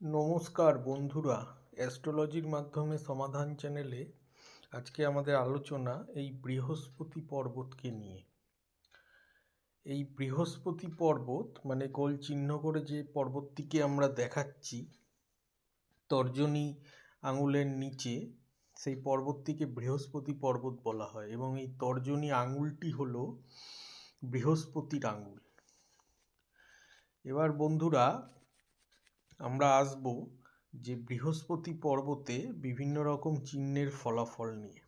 নমস্কার বন্ধুরা, অ্যাস্ট্রোলজির মাধ্যমে সমাধান চ্যানেলে আজকে আমাদের আলোচনা এই বৃহস্পতি পর্বতকে নিয়ে। এই বৃহস্পতি পর্বত মানে গোল চিহ্ন করে যে পর্বতটিকে আমরা দেখাচ্ছি, তর্জনী আঙুলের নিচে সেই পর্বতটিকে বৃহস্পতি পর্বত বলা হয় এবং এই তর্জনী আঙুলটি হলো বৃহস্পতির আঙুল। এবার বন্ধুরা আমরা আসব যে বৃহস্পতি পর্বতে বিভিন্ন রকম চিহ্নের ফলাফল নিয়ে।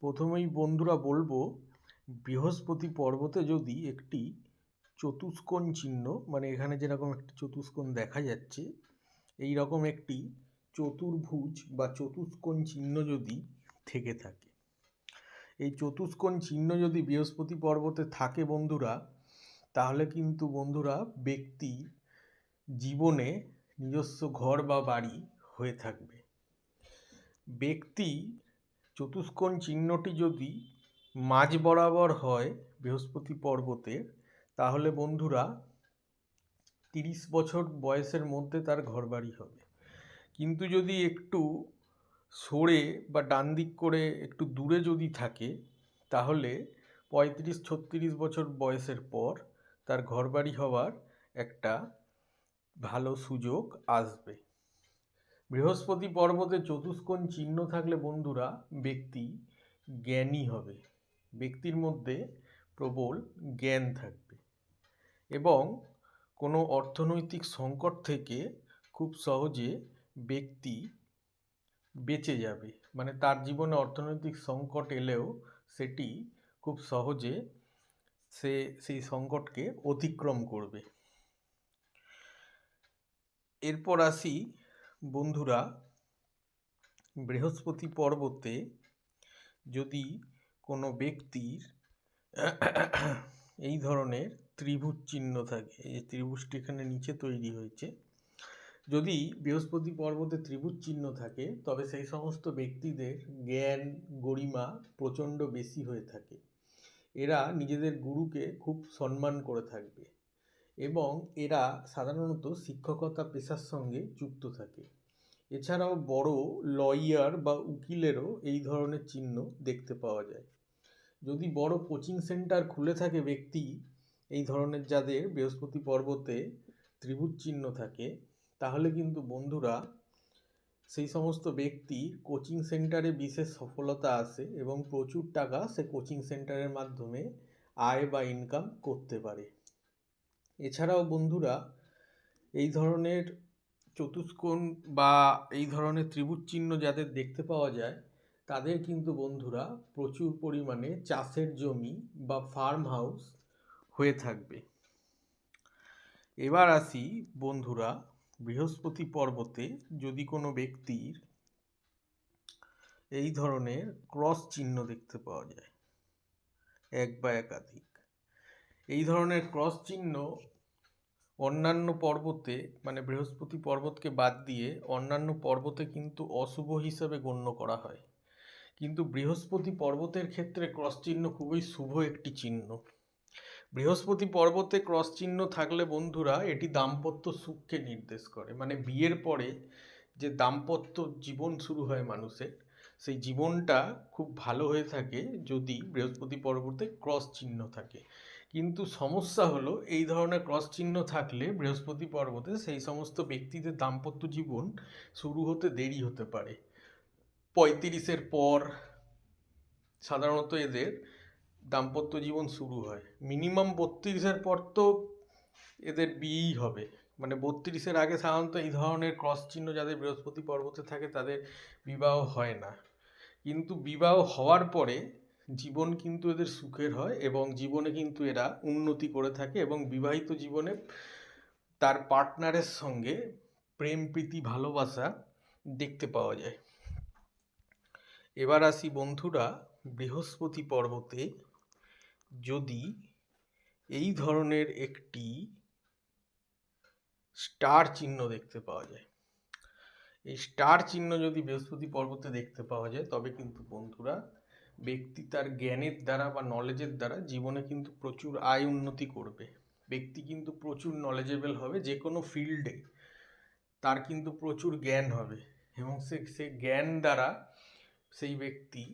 প্রথমেই বন্ধুরা বলব, বৃহস্পতি পর্বতে যদি একটি চতুষ্কোণ চিহ্ন মানে এখানে যেরকম একটি চতুষ্কোণ দেখা যাচ্ছে এই রকম একটি চতুর্ভুজ বা চতুষ্কোণ চিহ্ন যদি থেকে থাকে। এই চতুষ্কোণ চিহ্ন যদি বৃহস্পতি পর্বতে থাকে বন্ধুরা, তাহলে কিন্তু বন্ধুরা ব্যক্তি জীবনে নিজস্ব ঘর বা বাড়ি হয়ে থাকবে। ব্যক্তি চতুষ্কোণ চিহ্নটি যদি মাঝ বরাবর হয় বৃহস্পতি পর্বতের তাহলে বন্ধুরা তিরিশ বছর বয়সের মধ্যে তার ঘরবাড়ি হবে। কিন্তু যদি একটু সরে বা ডান দিক করে একটু দূরে যদি থাকে, তাহলে পঁয়ত্রিশ ছত্রিশ বছর বয়সের পর তার ঘরবাড়ি হওয়ার একটা ভালো সুযোগ আসবে। বৃহস্পতি পর্বতে চতুষ্কোণ চিহ্ন থাকলে বন্ধুরা ব্যক্তি জ্ঞানী হবে। ব্যক্তির মধ্যে প্রবল জ্ঞান থাকবে এবং কোনো অর্থনৈতিক সংকট থেকে খুব সহজে ব্যক্তি বেঁচে যাবে। মানে তার জীবনে অর্থনৈতিক সংকট এলেও সেটি খুব সহজে সে সেই সংকটকে অতিক্রম করবে। এরপর আসি, বন্ধুরা, বৃহস্পতি পর্বতে যদি কোনো ব্যক্তির এই ধরনের ত্রিভুজ চিহ্ন থাকে, এই ত্রিভুজটি এখানে নিচে তৈরি হয়েছে, যদি বৃহস্পতি পর্বতে ত্রিভুজ চিহ্ন থাকে, তবে সেই সমস্ত ব্যক্তিদের জ্ঞান, গরিমা প্রচণ্ড বেশি হয়ে থাকে। এরা নিজেদের গুরুকে খুব সম্মান করে থাকবে। এবং এরা সাধারণত শিক্ষকতা পেশার সঙ্গে যুক্ত থাকে। এছাড়াও বড় লয়ার বা উকিলেরও এই ধরনের চিহ্ন দেখতে পাওয়া যায়। যদি বড় কোচিং সেন্টার খুলে থাকে ব্যক্তি, এই ধরনের যাদের বৃহস্পতি পর্বতে ত্রিভুজ চিহ্ন থাকে, তাহলে কিন্তু বন্ধুরা সেই সমস্ত ব্যক্তি কোচিং সেন্টারে বিশেষ সফলতা আসে এবং প্রচুর টাকা সে কোচিং সেন্টারের মাধ্যমে আয় বা ইনকাম করতে পারে। এছাড়াও বন্ধুরা, এই ধরনের চতুষ্কোণ বা এই ধরনের ত্রিভুজ চিহ্ন যাদের দেখতে পাওয়া যায়, তাদের কিন্তু বন্ধুরা প্রচুর পরিমাণে চাষের জমি বা ফার্ম হাউস হয়ে থাকবে। এবার আসি বন্ধুরা, বৃহস্পতি পর্বতে যদি কোনো ব্যক্তির এই ধরনের ক্রস চিহ্ন দেখতে পাওয়া যায়, এক বা একাধিক। এই ধরনের ক্রস চিহ্ন অন্যান্য পর্বতে মানে বৃহস্পতি পর্বতকে বাদ দিয়ে অন্যান্য পর্বতে কিন্তু অশুভ হিসাবে গণ্য করা হয়। কিন্তু বৃহস্পতি পর্বতের ক্ষেত্রে ক্রস চিহ্ন খুবই শুভ একটি চিহ্ন। বৃহস্পতি পর্বতে ক্রস চিহ্ন থাকলে বন্ধুরা, এটি দাম্পত্য সুখকে নির্দেশ করে। মানে বিয়ের পরে যে দাম্পত্য জীবন শুরু হয় মানুষের, সেই জীবনটা খুব ভালো হয়ে থাকে যদি বৃহস্পতি পর্বতে ক্রস চিহ্ন থাকে। কিন্তু সমস্যা হলো এই ধরনের ক্রস চিহ্ন থাকলে বৃহস্পতি পর্বতে সেই সমস্ত ব্যক্তিদের দাম্পত্য জীবন শুরু হতে দেরি হতে পারে। পঁয়ত্রিশের পর সাধারণত এদের দাম্পত্য জীবন শুরু হয়। মিনিমাম বত্রিশের পর তো এদের বিয়েই হবে। মানে বত্রিশের আগে সাধারণত এই ধরনের ক্রস চিহ্ন যাদের বৃহস্পতি পর্বতে থাকে তাদের বিবাহ হয় না। কিন্তু বিবাহ হওয়ার পরে জীবন কিন্তু এদের সুখের হয় এবং জীবনে কিন্তু এরা উন্নতি করে থাকে এবং বিবাহিত জীবনে তার পার্টনারের সঙ্গে প্রেম, প্রীতি, ভালোবাসা দেখতে পাওয়া যায়। এবার আসি বন্ধুরা বৃহস্পতি পর্বতে। যদি এই ধরনের একটি স্টার চিহ্ন দেখতে পাওয়া যায়, এই স্টার চিহ্ন যদি বৃহস্পতি পর্বতে দেখতে পাওয়া যায়, তবে কিন্তু বন্ধুরা ব্যক্তি তার জ্ঞানের দ্বারা বা নলেজের দ্বারা জীবনে কিন্তু প্রচুর আয় উন্নতি করবে। ব্যক্তি কিন্তু প্রচুর নলেজেবল হবে যে কোনো ফিল্ডে তার কিন্তু প্রচুর জ্ঞান হবে এবং সে সে জ্ঞান দ্বারা সেই ব্যক্তি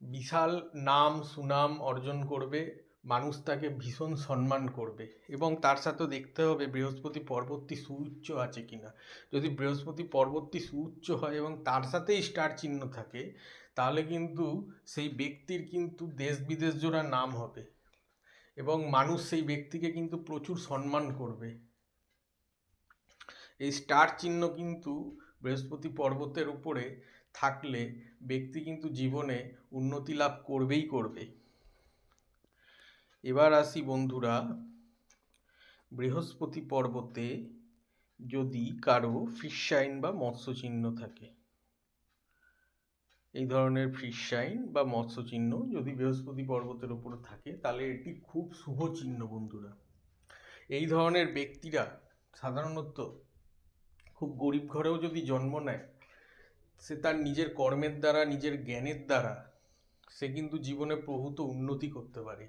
বিশাল নাম, সুনাম অর্জন করবে মানুষ তাকে ভীষণ সম্মান করবে এবং তার সাথে দেখতে হবে বৃহস্পতি পর্বতটি সুউচ্চ আছে কিনা। যদি বৃহস্পতি পর্বতটি সুউচ্চ হয় এবং তার সাথেই স্টার চিহ্ন থাকে, তাহলে কিন্তু সেই ব্যক্তির কিন্তু দেশ বিদেশ জোড়া নাম হবে এবং মানুষ সেই ব্যক্তিকে কিন্তু প্রচুর সম্মান করবে। এই স্টার চিহ্ন কিন্তু বৃহস্পতি পর্বতের উপরে থাকলে ব্যক্তি কিন্তু জীবনে উন্নতি লাভ করবেই করবে। এবার আসি বন্ধুরা, বৃহস্পতি পর্বতে যদি কারও ফিশ সাইন বা মৎস্য চিহ্ন থাকে, এই ধরনের ফিশ সাইন বা মৎস্য চিহ্ন যদি বৃহস্পতি পর্বতের উপরে থাকে, তাহলে এটি খুব শুভ চিহ্ন বন্ধুরা। এই ধরনের ব্যক্তিরা সাধারণত খুব গরিব ঘরেও যদি জন্ম নেয়, সে তার নিজের কর্মের দ্বারা, নিজের জ্ঞানের দ্বারা, সে কিন্তু জীবনে প্রভূত উন্নতি করতে পারে।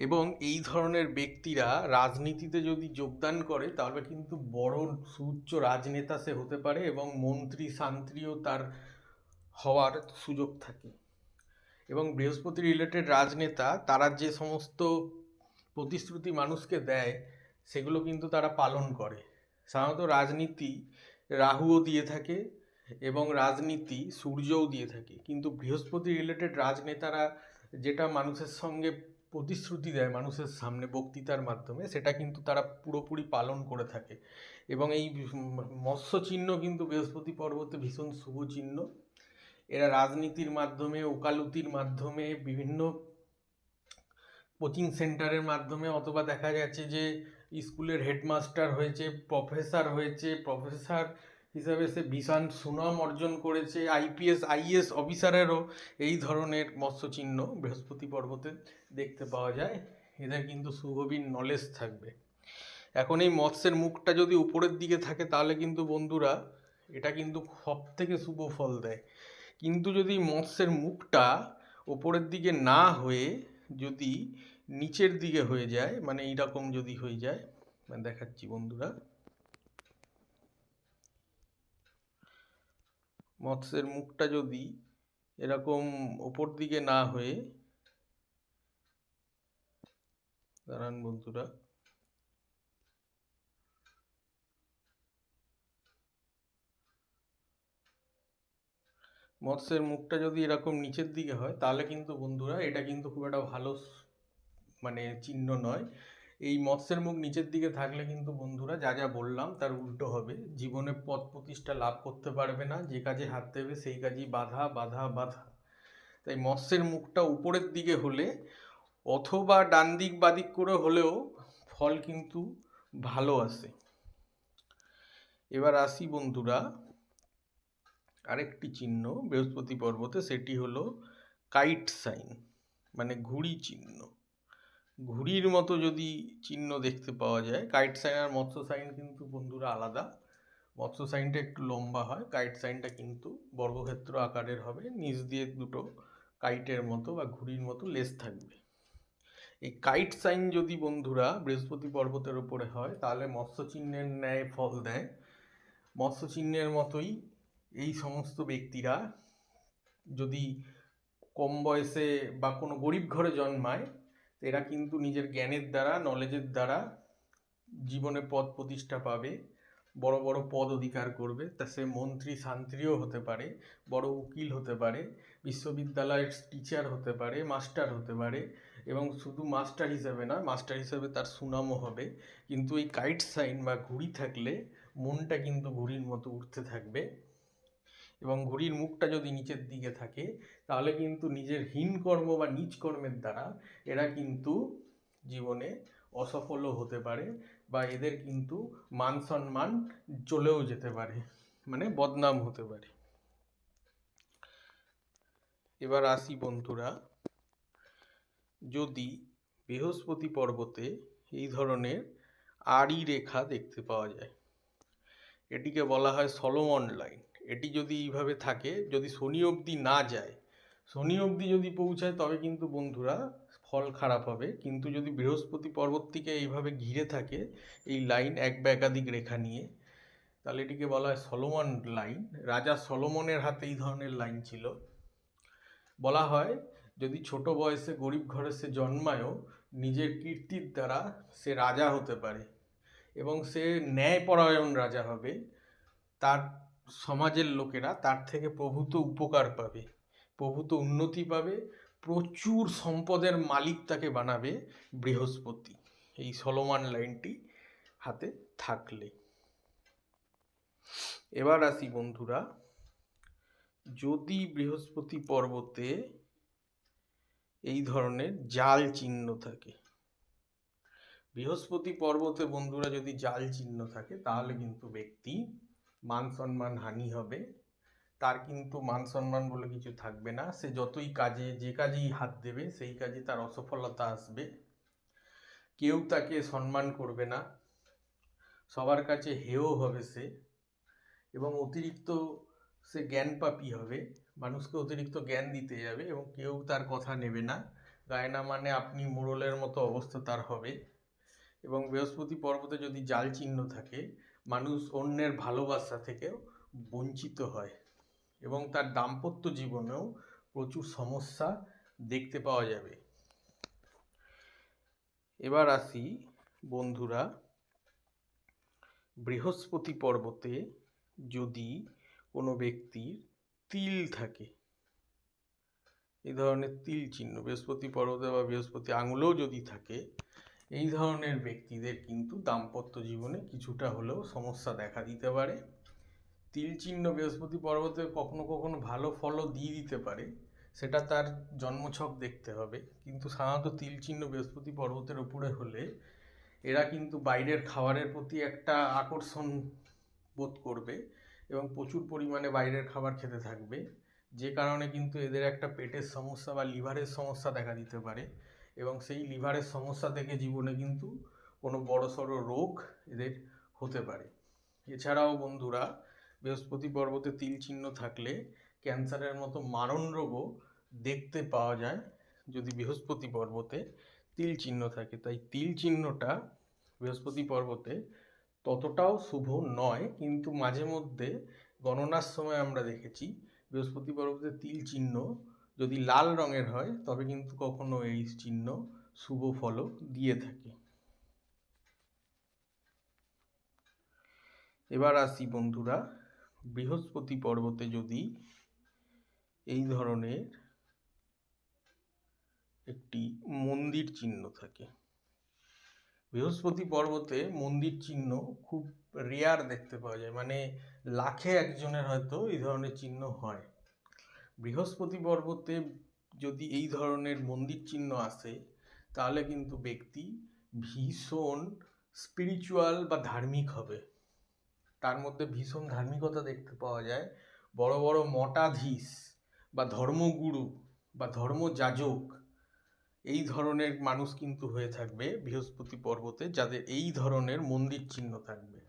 এবং এই ধরনের ব্যক্তিরা রাজনীতিতে যদি যোগদান করে, তাহলে কিন্তু বড় সুউচ্চ রাজনেতা সে হতে পারে এবং মন্ত্রী শান্ত্রীও তার হওয়ার সুযোগ থাকে। এবং বৃহস্পতি রিলেটেড রাজনেতা, তারা যে সমস্ত প্রতিশ্রুতি মানুষকে দেয়, সেগুলো কিন্তু তারা পালন করে। সাধারণত রাজনীতি রাহুও দিয়ে থাকে এবং রাজনীতি সূর্যও দিয়ে থাকে। কিন্তু বৃহস্পতি রিলেটেড রাজনেতারা যেটা মানুষের সঙ্গে প্রতিশ্রুতি দেয় মানুষের সামনে বক্তৃতার মাধ্যমে, সেটা কিন্তু তারা পুরোপুরি পালন করে থাকে। এবং এই মৎস্য চিহ্ন কিন্তু বৃহস্পতি পর্বতে ভীষণ শুভ চিহ্ন। এরা রাজনীতির মাধ্যমে, ওকালতির মাধ্যমে, বিভিন্ন কোচিং সেন্টারের মাধ্যমে, অথবা দেখা যাচ্ছে যে স্কুলের হেডমাস্টার হয়েছে, প্রফেসর হয়েছে, প্রফেসর হিসাবে সে বিশাল সুনাম অর্জন করেছে। আইপিএস আইএস অফিসারেরও এই ধরনের মৎস্য চিহ্ন বৃহস্পতি পর্বতে দেখতে পাওয়া যায়। এদের কিন্তু সুগভীর নলেজ থাকবে। এখন এই মৎস্যের মুখটা যদি উপরের দিকে থাকে, তাহলে কিন্তু বন্ধুরা এটা কিন্তু সব থেকে শুভ ফল দেয়। কিন্তু যদি মৎস্যের মুখটা ওপরের দিকে না হয়ে যদি নিচের দিকে হয়ে যায় মানে এইরকম যদি হয়ে যায় মানে দেখাচ্ছি বন্ধুরা। মৎস্যের মুখটা যদি এরকম ওপর দিকে না হয়ে দাঁড়ান বন্ধুরা। মৎস্যের মুখটা যদি এরকম নিচের দিকে হয়, তাহলে কিন্তু বন্ধুরা এটা কিন্তু খুব একটা ভালো মানে চিহ্ন নয়। এই মৎস্যের মুখ নিচের দিকে থাকলে কিন্তু বন্ধুরা যা যা বললাম তার উল্টো হবে। জীবনে পথ প্রতিষ্ঠা লাভ করতে পারবে না, যে কাজে হাত দেবে সেই কাজেই বাধা বাধা বাধা। তাই মৎস্যের মুখটা উপরের দিকে হলে অথবা ডান দিক বাদিক করে হলেও ফল কিন্তু ভালো আসে। এবার আসি বন্ধুরা, আরেকটি চিহ্ন বৃহস্পতি পর্বতে, সেটি হলো কাইট সাইন মানে ঘুড়ি চিহ্ন। ঘুড়ির মতো যদি চিহ্ন দেখতে পাওয়া যায় কাইট সাইন আর মৎস্য সাইন কিন্তু বন্ধুরা আলাদা। মৎস্য সাইনটা একটু লম্বা হয় কাইট সাইনটা কিন্তু বর্গক্ষেত্র আকারের হবে, নিচ দিয়ে দুটো কাইটের মতো বা ঘুড়ির মতো লেস থাকবে। এই কাইট সাইন যদি বন্ধুরা বৃহস্পতি পর্বতের উপরে হয়, তাহলে মৎস্য চিহ্নের ন্যায় ফল দেয়। মৎস্য চিহ্নের মতোই এই সমস্ত ব্যক্তিরা যদি কম বয়সে বা কোনো গরিব ঘরে জন্মায় এরা কিন্তু নিজের জ্ঞানের দ্বারা নলেজের দ্বারা জীবনে পদ প্রতিষ্ঠা পাবে, বড় বড় পদ অধিকার করবে, তা সে মন্ত্রী শান্ত্রীও হতে পারে, বড় উকিল হতে পারে, বিশ্ববিদ্যালয়ের টিচার হতে পারে মাস্টার হতে পারে এবং শুধু মাস্টার হিসেবে না মাস্টার হিসেবে তার সুনামও হবে। কিন্তু এই কাইট সাইন বা ঘুড়ি থাকলে মনটা কিন্তু ঘুড়ির মতো উঠতে থাকবে। এবং ঘড়ির মুখটা যদি নিচের দিকে থাকে, তাহলে কিন্তু নিজের হীন কর্ম বা নিজ কর্মের দ্বারা এরা কিন্তু জীবনে অসফলও হতে পারে বা এদের কিন্তু মান সম্মান চলেও যেতে পারে মানে বদনাম হতে পারে। এবার আসি বন্ধুরা, যদি বৃহস্পতি পর্বতে এই ধরনের আড়ি রেখা দেখতে পাওয়া যায়, এটিকে বলা হয় সলোমন লাইন। এটি যদি এইভাবে থাকে, যদি শনি অবধি না যায়, শনি অবধি যদি পৌঁছায় তবে কিন্তু বন্ধুরা ফল খারাপ হবে। কিন্তু যদি বৃহস্পতি পর্বতটিকে এইভাবে ঘিরে থাকে, এই লাইন এক বা একাধিক রেখা নিয়ে, তাহলে এটিকে বলা হয় সলোমন লাইন। রাজা সলোমনের হাতে এই ধরনের লাইন ছিল। বলা হয়, যদি ছোট বয়সে গরিব ঘরে সে জন্মায়ও, নিজের কীর্তির দ্বারা সে রাজা হতে পারে এবং সে ন্যায়পরায়ণ রাজা হবে। তার সমাজের লোকেরা তার থেকে প্রভূত উপকার পাবে, প্রভূত উন্নতি পাবে, প্রচুর সম্পদের মালিক তাকে বানাবে বৃহস্পতি। এই সলোমান লাইনটি হাতে থাকলে। এবার আসি বন্ধুরা, যদি বৃহস্পতি পর্বতে এই ধরনের জাল চিহ্ন থাকে, বৃহস্পতি পর্বতে বন্ধুরা যদি জাল চিহ্ন থাকে, তাহলে কিন্তু ব্যক্তি মান সম্মান হানি হবে। তার কিন্তু মান সম্মান বলে কিছু থাকবে না। সে যতই কাজে, যে কাজেই হাত দেবে, সেই কাজে তার অসফলতা আসবে। কেউ তাকে সম্মান করবে না। সবার কাছে হেয় হবে সে এবং অতিরিক্ত সে জ্ঞানপাপী হবে। মানুষকে অতিরিক্ত জ্ঞান দিতে যাবে এবং কেউ তার কথা নেবে না। গায়না মানে আপনি মোড়লের মতো অবস্থা তার হবে এবং বৃহস্পতি পর্বতে যদি জাল চিহ্ন থাকে মানুষ অন্যের ভালোবাসা থেকেও বঞ্চিত হয় এবং তার দাম্পত্য জীবনেও প্রচুর সমস্যা দেখতে পাওয়া যাবে। এবার আসি, বন্ধুরা, বৃহস্পতি পর্বতে যদি কোনো ব্যক্তির তিল থাকে এই ধরনের তিল চিহ্ন, বৃহস্পতি পর্বতে বা বৃহস্পতি আঙুলেও যদি থাকে এই ধরনের ব্যক্তিদের কিন্তু দাম্পত্য জীবনে কিছুটা হলেও সমস্যা দেখা দিতে পারে। তিল চিহ্ন বৃহস্পতি পর্বতে কখনো কখনো ভালো ফলও দিয়ে দিতে পারে, সেটা তার জন্মছক দেখতে হবে। কিন্তু সাধারণত তিল চিহ্ন বৃহস্পতি পর্বতের উপরে হলে এরা কিন্তু বাইরের খাবারের প্রতি একটা আকর্ষণ বোধ করবে এবং প্রচুর পরিমাণে বাইরের খাবার খেতে থাকবে। যে কারণে কিন্তু এদের একটা পেটের সমস্যা বা লিভারের সমস্যা দেখা দিতে পারে। এবং সেই লিভারের সমস্যা থেকে জীবনে কিন্তু কোনো বড়সড় রোগ এদের হতে পারে। এছাড়াও বন্ধুরা, বৃহস্পতি পর্বতে তিল চিহ্ন থাকলে ক্যান্সারের মতো মারণ রোগও দেখতে পাওয়া যায় যদি বৃহস্পতি পর্বতে তিল চিহ্ন থাকে। তাই তিল চিহ্নটা বৃহস্পতি পর্বতে ততটাও শুভ নয়, কিন্তু মাঝে মধ্যে গণনার সময় আমরা দেখেছি বৃহস্পতি পর্বতে তিল চিহ্ন যদি লাল রঙের হয়, তবে কিন্তু কখনো এই চিহ্ন শুভ ফলও দিয়ে থাকে। এবার আসি বন্ধুরা, বৃহস্পতি পর্বতে যদি এই ধরনের একটি মন্দির চিহ্ন থাকে। বৃহস্পতি পর্বতে মন্দির চিহ্ন খুব রেয়ার দেখতে পাওয়া যায় মানে লাখে একজনের হয়তো এই ধরনের চিহ্ন হয়। বৃহস্পতি পর্বতে যদি এই ধরনের মন্দির চিহ্ন আসে, তাহলে কিন্তু ব্যক্তি ভীষণ স্পিরিচুয়াল বা ধার্মিক হবে। তার মধ্যে ভীষণ ধার্মিকতা দেখতে পাওয়া যায়। বড় বড় মঠাধীশ বা ধর্মগুরু বা ধর্মযাজক এই ধরনের মানুষ কিন্তু হয়ে থাকবে বৃহস্পতি পর্বতে, যাদের এই ধরনের মন্দির চিহ্ন থাকবে।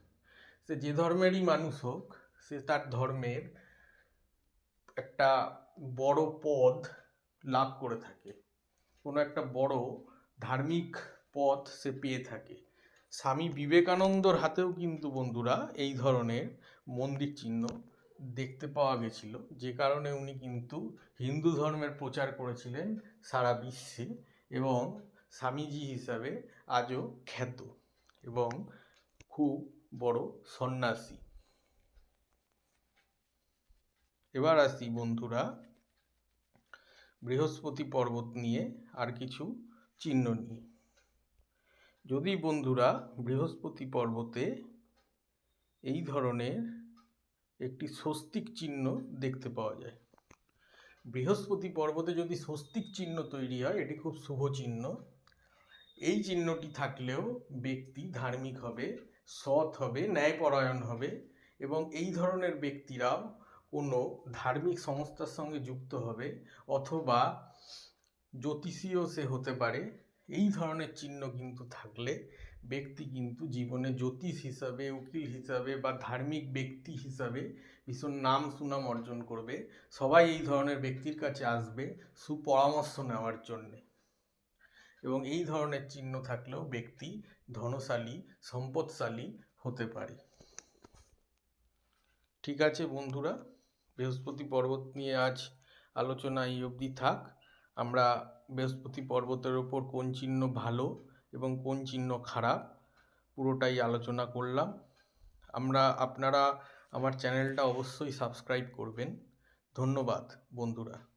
সে যে ধর্মেরই মানুষ হোক, সে তার ধর্মের একটা বড় পদ লাভ করে থাকে। কোনো একটা বড় ধার্মিক পথ সে পেয়ে থাকে। স্বামী বিবেকানন্দর হাতেও কিন্তু বন্ধুরা এই ধরনের মন্দির চিহ্ন দেখতে পাওয়া গেছিল। যে কারণে উনি কিন্তু হিন্দু ধর্মের প্রচার করেছিলেন সারা বিশ্বে এবং স্বামীজি হিসাবে আজও খ্যাত এবং খুব বড় সন্ন্যাসী। এবার আসি বন্ধুরা। বৃহস্পতি পর্বত নিয়ে আর কিছু চিহ্ন নিয়ে। যদি বন্ধুরা বৃহস্পতি পর্বতে এই ধরনের একটি স্বস্তিক চিহ্ন দেখতে পাওয়া যায়। বৃহস্পতি পর্বতে যদি স্বস্তিক চিহ্ন তৈরি হয়, এটি খুব শুভ চিহ্ন। এই চিহ্নটি থাকলেও ব্যক্তি ধার্মিক হবে, সৎ হবে, ন্যায়পরায়ণ হবে এবং এই ধরনের ব্যক্তিরাও কোনো ধার্মিক সংস্থার সঙ্গে যুক্ত হবে অথবা জ্যোতিষীও সে হতে পারে। এই ধরনের চিহ্ন কিন্তু থাকলে ব্যক্তি কিন্তু জীবনে জ্যোতিষ হিসাবে, উকিল হিসাবে বা ধার্মিক ব্যক্তি হিসাবে ভীষণ নাম সুনাম অর্জন করবে। সবাই এই ধরনের ব্যক্তির কাছে আসবে সুপরামর্শ নেওয়ার জন্যে। এবং এই ধরনের চিহ্ন থাকলেও ব্যক্তি ধনশালী, সম্পদশালী হতে পারে। ঠিক আছে বন্ধুরা? বৃহস্পতি পর্বত নিয়ে আজ আলোচনা এই অবধি থাক। আমরা বৃহস্পতি পর্বতের ওপর কোন চিহ্ন ভালো এবং কোন চিহ্ন খারাপ পুরোটাই আলোচনা করলাম। আমরা, আপনারা আমার চ্যানেলটা অবশ্যই সাবস্ক্রাইব করবেন। ধন্যবাদ বন্ধুরা।